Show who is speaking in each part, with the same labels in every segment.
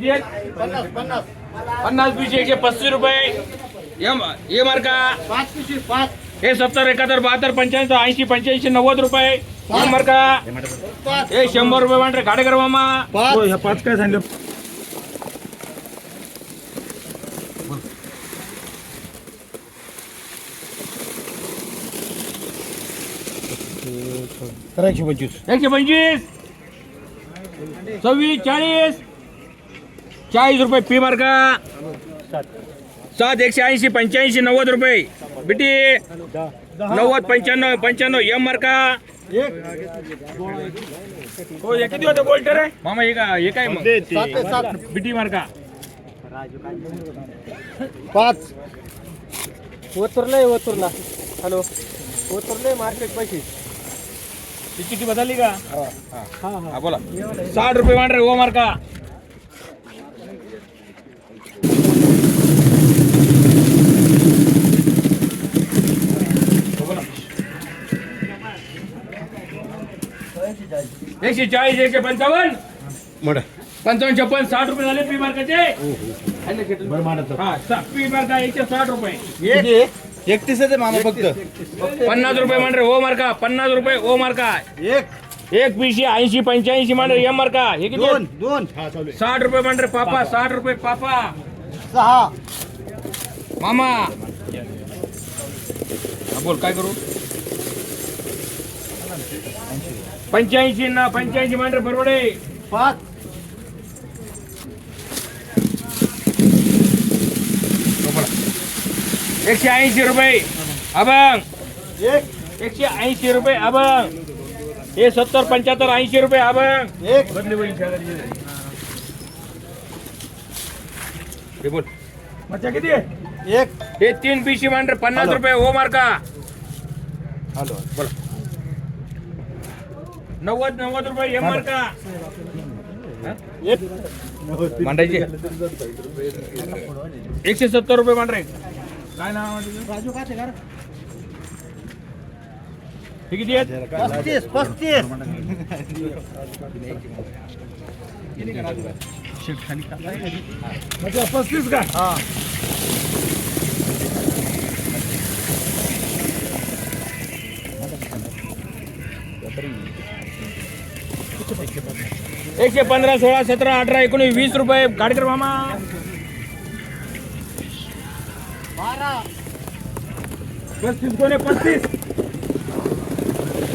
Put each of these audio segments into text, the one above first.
Speaker 1: किती आहेत पन्नास पिशे एकशे पस्तीस रुपये एम ये मार्का।
Speaker 2: पाच पिशवी पाच।
Speaker 1: हे सत्तर एकाहत्तर बहात्तर पंच्याऐंशी ऐंशी पंच्याऐंशी नव्वद रुपये एम मार्का।
Speaker 2: पाच।
Speaker 1: हे शंभर रुपये मांडरे गाडेकर मामा
Speaker 2: पाच।
Speaker 3: काय सांगितलं एकशे पंचवीस.
Speaker 1: एकशे पंचवीस. सव्वीस चाळीस चाळीस रुपये पी मार्का सात। एकशे ऐंशी पंच्याऐंशी नव्वद रुपये। बिटी नव्वद पंच्याण्णव पंच्याण्णव एम मार्का हो हे किती होतं बोल्टर आहे मामा हे का हे काय मग
Speaker 2: सात ते सात।
Speaker 1: बिटी मार्का
Speaker 2: पाच।
Speaker 3: ओतरलंय ओतरला हॅलो। ओतरलंय मार्केट पैसे।
Speaker 1: ती किती बदलली का? हा बोला। साठ रुपये मांडरे ओ मार्का एकशे चाळीस एकशे पंचावन्न. पंचावन्न छप्पन साठ रुपये झाले पी मार्काचे हा पी मार्का एकशे साठ रुपये.
Speaker 2: एकतीस आहे मामा फक्त.
Speaker 1: पन्नास रुपये मांडरे ओ मार्का पन्नास रुपये ओ मार्का.
Speaker 2: एक.
Speaker 1: एक पीशी ऐंशी पंच्याऐंशी मांडरे एम मार्का हे किती? आहेत?
Speaker 2: दोन दोन. हा चालू आहे.
Speaker 1: साठ रुपये मांडरे पापा. साठ रुपये पापा.
Speaker 2: सहा.
Speaker 1: मामा. हा, बोल काय करू? पंच्याऐंशी ना पंच्याऐंशी मांडरे परवडे.
Speaker 2: पाच.
Speaker 1: एकशे ऐंशी रुपये. अभंग.
Speaker 2: एक.
Speaker 1: एकशे ऐंशी रुपये अभंग. हे सत्तर पंच्याहत्तर ऐंशी रुपये अभंग.
Speaker 2: एक.
Speaker 1: बदली होईल. हे बोल. मच्छा किती आहे?
Speaker 2: एक.
Speaker 1: हे तीन बीसी मांडरे पन्नास रुपये हो मार्का.
Speaker 2: हॅलो.
Speaker 1: नव्वद नव्वद रुपये हे मार्का
Speaker 2: एक
Speaker 1: मांडायचे एकशे सत्तर रुपये मांडरे काय नाव?
Speaker 2: राजू का
Speaker 1: हे किती आहेत?
Speaker 2: पस्तीस पस्तीस.
Speaker 1: पस्तीस का
Speaker 2: हा.
Speaker 1: एकशे पंधरा सोळा सतरा अठरा एकोणीस वीस रुपये. गाडकर मामा.
Speaker 2: बारा
Speaker 1: पस्तीस कोणे पस्तीस?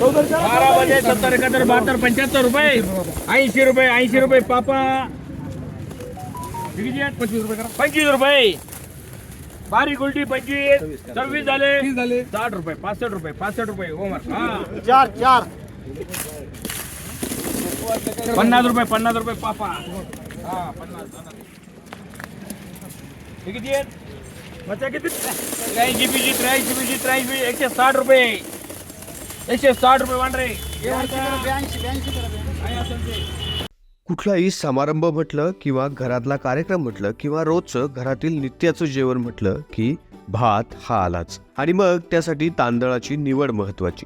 Speaker 1: बारा मध्ये सत्तर एकाहत्तर बहात्तर पंच्याहत्तर रुपये. ऐंशी रुपये ऐंशी रुपये पापा. हे? पंचवीस रुपये करा. पंचवीस रुपये. बारीक उलटी पंचवीस. सव्वीस झाले. झाले. साठ रुपये पासष्ट रुपये पासष्ट रुपये. ओमर हा.
Speaker 2: चार चार.
Speaker 1: पन्नास रुपये पन्नास रुपये पापा. हा पन्नास पन्नास. हे किती आहेत? मच्छा किती? त्र्याऐंशी पीची त्र्याऐंशी पीची त्र्याऐंशी एकशे साठ रुपये. एकशे साठ रुपये वांडरे.
Speaker 4: कुठलाही समारंभ म्हटलं किंवा घरातला कार्यक्रम म्हटलं किंवा रोजचं घरातील नित्याचं जेवण म्हटलं की भात हा आलाच. आणि मग त्यासाठी तांदळाची निवड महत्वाची.